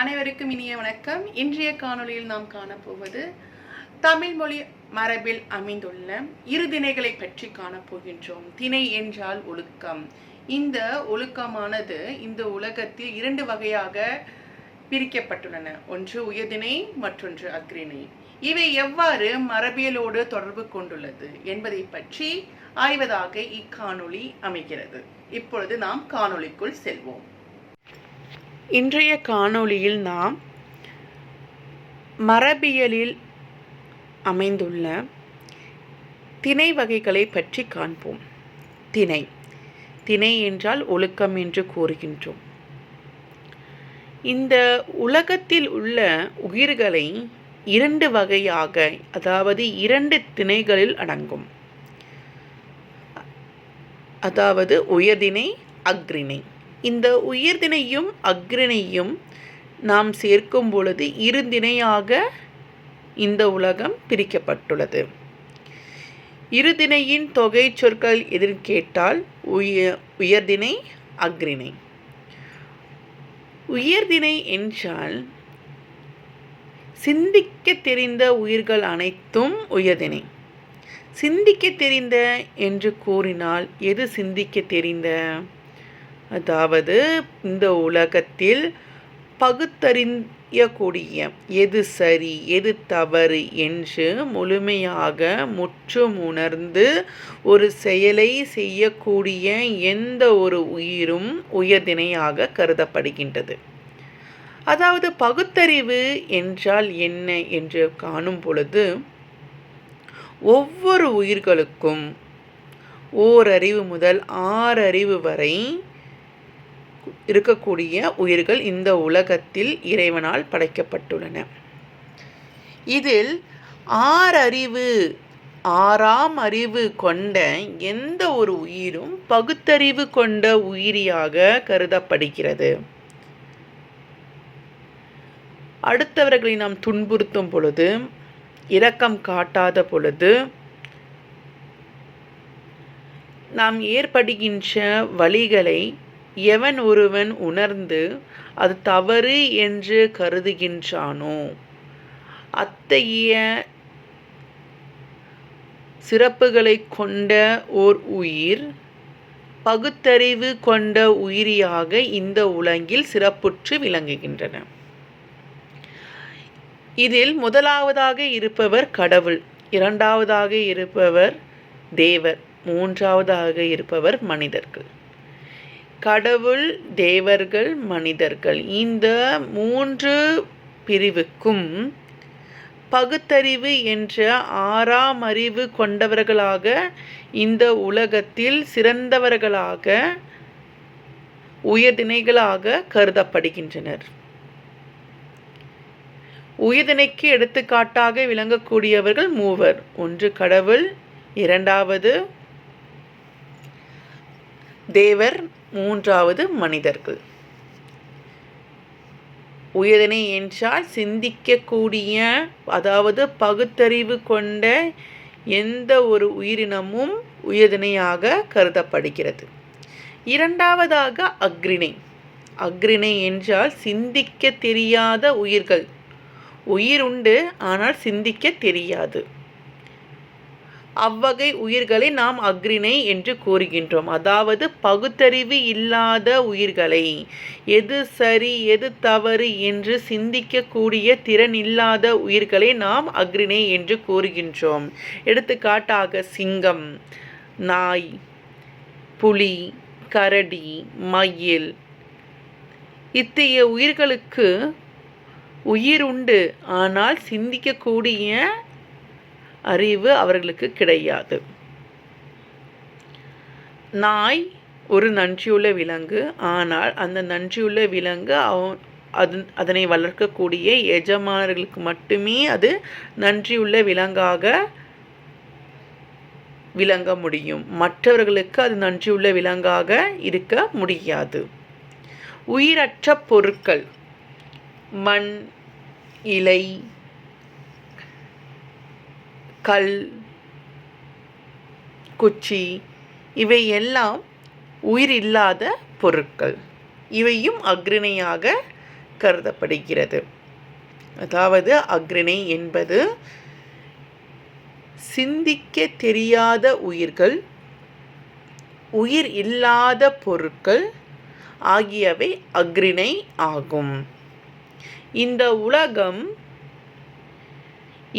அனைவருக்கும் இனிய வணக்கம். இன்றைய காணொளியில் நாம் காணப்போவது தமிழ் மொழி மரபில் அமைந்துள்ள இரு திணைகளை பற்றி காணப்போகின்றோம். திணை என்றால் ஒழுக்கம். இந்த ஒழுக்கமானது இந்த உலகத்தில் இரண்டு வகையாக பிரிக்கப்பட்டுள்ளன. ஒன்று உயர்திணை மற்றொன்று அக்ரிணை இவை எவ்வாறு மரபியலோடு தொடர்பு கொண்டுள்ளது என்பதை பற்றி ஆய்வதாக இக்காணொளி அமைகிறது. இப்பொழுது நாம் காணொளிக்குள் செல்வோம். இன்றைய காணொளியில் நாம் மரபியலில் அமைந்துள்ள திணை வகைகளை பற்றி காண்போம். திணை திணை என்றால் ஒழுக்கம் என்று கூறுகின்றோம். இந்த உலகத்தில் உள்ள உயிர்களை இரண்டு வகையாக அதாவது இரண்டு திணைகளில் அடங்கும். அதாவது உயர்திணை அக்ரிணை இந்த உயிர்தினையும் அக்ரிணையும் நாம் சேர்க்கும் பொழுது இருதிணையாக இந்த உலகம் பிரிக்கப்பட்டுள்ளது. இருதினையின் தொகை சொற்கள் எதிர் கேட்டால் உய உயர்திணை அக்ரிணை உயர்திணை என்றால் சிந்திக்க தெரிந்த உயிர்கள் அனைத்தும் உயர்தினை சிந்திக்க தெரிந்த என்று கூறினால் எது சிந்திக்க தெரிந்த? அதாவது இந்த உலகத்தில் பகுத்தறியக்கூடிய எது சரி எது தவறு என்று முழுமையாக முற்றும் உணர்ந்து ஒரு செயலை செய்யக்கூடிய எந்த ஒரு உயிரும் உயர்தினையாக கருதப்படுகின்றது. அதாவது பகுத்தறிவு என்றால் என்ன என்று காணும் பொழுது ஒவ்வொரு உயிர்களுக்கும் ஓரறிவு முதல் ஆறறிவு வரை இருக்கக்கூடிய உயிர்கள் இந்த உலகத்தில் இறைவனால் படைக்கப்பட்டுள்ளன. இதில் ஆறறிவு ஆறாம் அறிவு கொண்ட எந்த ஒரு உயிரும் பகுத்தறிவு கொண்ட உயிரியாக கருதப்படுகிறது. அடுத்தவர்களை நாம் துன்புறுத்தும் பொழுது இரக்கம் காட்டாத பொழுது நாம் ஏற்படுகின்ற வழிகளை எவன் ஒருவன் உணர்ந்து அது தவறு என்று கருதுகின்றானோ அத்தகைய சிறப்புகளை கொண்ட ஓர் உயிர் பகுத்தறிவு கொண்ட உயிரியாக இந்த உலகில் சிறப்புற்று விளங்குகின்றன. இதில் முதலாவதாக இருப்பவர் கடவுள் இரண்டாவதாக இருப்பவர் தேவர் மூன்றாவதாக இருப்பவர் மனிதர்கள். கடவுள் தேவர்கள் மனிதர்கள். இந்த மூன்று பிரிவுக்கும் பகுத்தறிவு என்ற ஆறாம் அறிவு கொண்டவர்களாக இந்த உலகத்தில் சிறந்தவர்களாக உயர்திணைகளாக கருதப்படுகின்றனர். உயர்திணைக்கு எடுத்துக்காட்டாக விளங்கக்கூடியவர்கள் மூவர். ஒன்று கடவுள் இரண்டாவது தேவர் மூன்றாவது மனிதர்கள். உயர்தினை என்றால் சிந்திக்கக்கூடிய அதாவது பகுத்தறிவு கொண்ட எந்த ஒரு உயிரினமும் உயர்தினையாக கருதப்படுகிறது. இரண்டாவதாக அக்ரிணை அக்ரிணை என்றால் சிந்திக்க தெரியாத உயிர்கள். உயிர் உண்டு ஆனால் சிந்திக்க தெரியாது. அவ்வகை உயிர்களை நாம் அக்ரிணை என்று கூறுகின்றோம். அதாவது பகுத்தறிவு இல்லாத உயிர்களை எது சரி எது தவறு என்று சிந்திக்கக்கூடிய திறன் இல்லாத உயிர்களை நாம் அக்ரிணை என்று கூறுகின்றோம். எடுத்துக்காட்டாக சிங்கம் நாய் புலி கரடி மயில் இத்தகைய உயிர்களுக்கு உயிர் உண்டு. ஆனால் சிந்திக்கக்கூடிய அறிவு அவர்களுக்கு கிடையாது. நாய் ஒரு நன்றியுள்ள விலங்கு. ஆனால் அந்த நன்றியுள்ள விலங்கு அவன் அது அதனை வளர்க்கக்கூடிய எஜமானர்களுக்கு மட்டுமே அது நன்றியுள்ள விலங்காக விளங்க முடியும். மற்றவர்களுக்கு அது நன்றியுள்ள விலங்காக இருக்க முடியாது. உயிரற்ற பொருட்கள். மண் இலை கல் குச்சி இவை எல்லாம் உயிர் இல்லாத பொருட்கள். இவையும் அக்ரிணையாக கருதப்படுகிறது. அதாவது அக்ரிணை என்பது சிந்திக்க தெரியாத உயிர்கள் உயிர் இல்லாத பொருட்கள் ஆகியவை அக்ரிணை ஆகும். இந்த உலகம்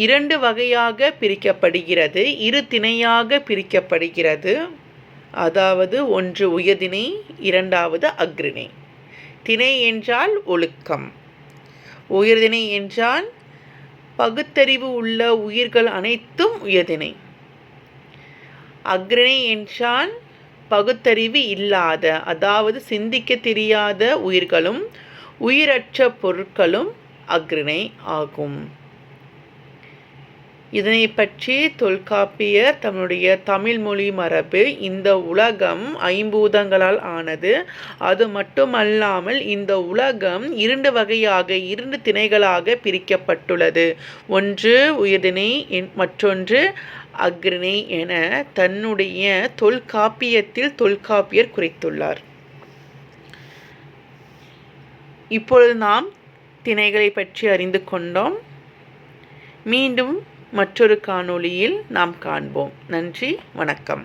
இரண்டு வகையாக பிரிக்கப்படுகிறது. இரு திணையாக பிரிக்கப்படுகிறது. அதாவது ஒன்று உயர்திணை இரண்டாவது அக்ரிணை திணை என்றால் ஒழுக்கம். உயர்திணை என்றால் பகுத்தறிவு உள்ள உயிர்கள் அனைத்தும் உயர்திணை. அக்ரிணை என்றால் பகுத்தறிவு இல்லாத அதாவது சிந்திக்க தெரியாத உயிர்களும் உயிரற்ற பொருட்களும் அக்ரிணை ஆகும். இதனை பற்றி தொல்காப்பியர் தன்னுடைய தமிழ் மொழி மரபு இந்த உலகம் ஐம்பூதங்களால் ஆனது. அது மட்டுமல்லாமல் இந்த உலகம் இரண்டு வகையாக இரண்டு திணைகளாக பிரிக்கப்பட்டுள்ளது. ஒன்று உயர்திணை மற்றொன்று அக்ரிணை என தன்னுடைய தொல்காப்பியத்தில் தொல்காப்பியர் குறித்துள்ளார். இப்பொழுது நாம் திணைகளை பற்றி அறிந்து கொண்டோம். மீண்டும் மற்றொரு காணொளியில் நாம் காண்போம். நன்றி வணக்கம்.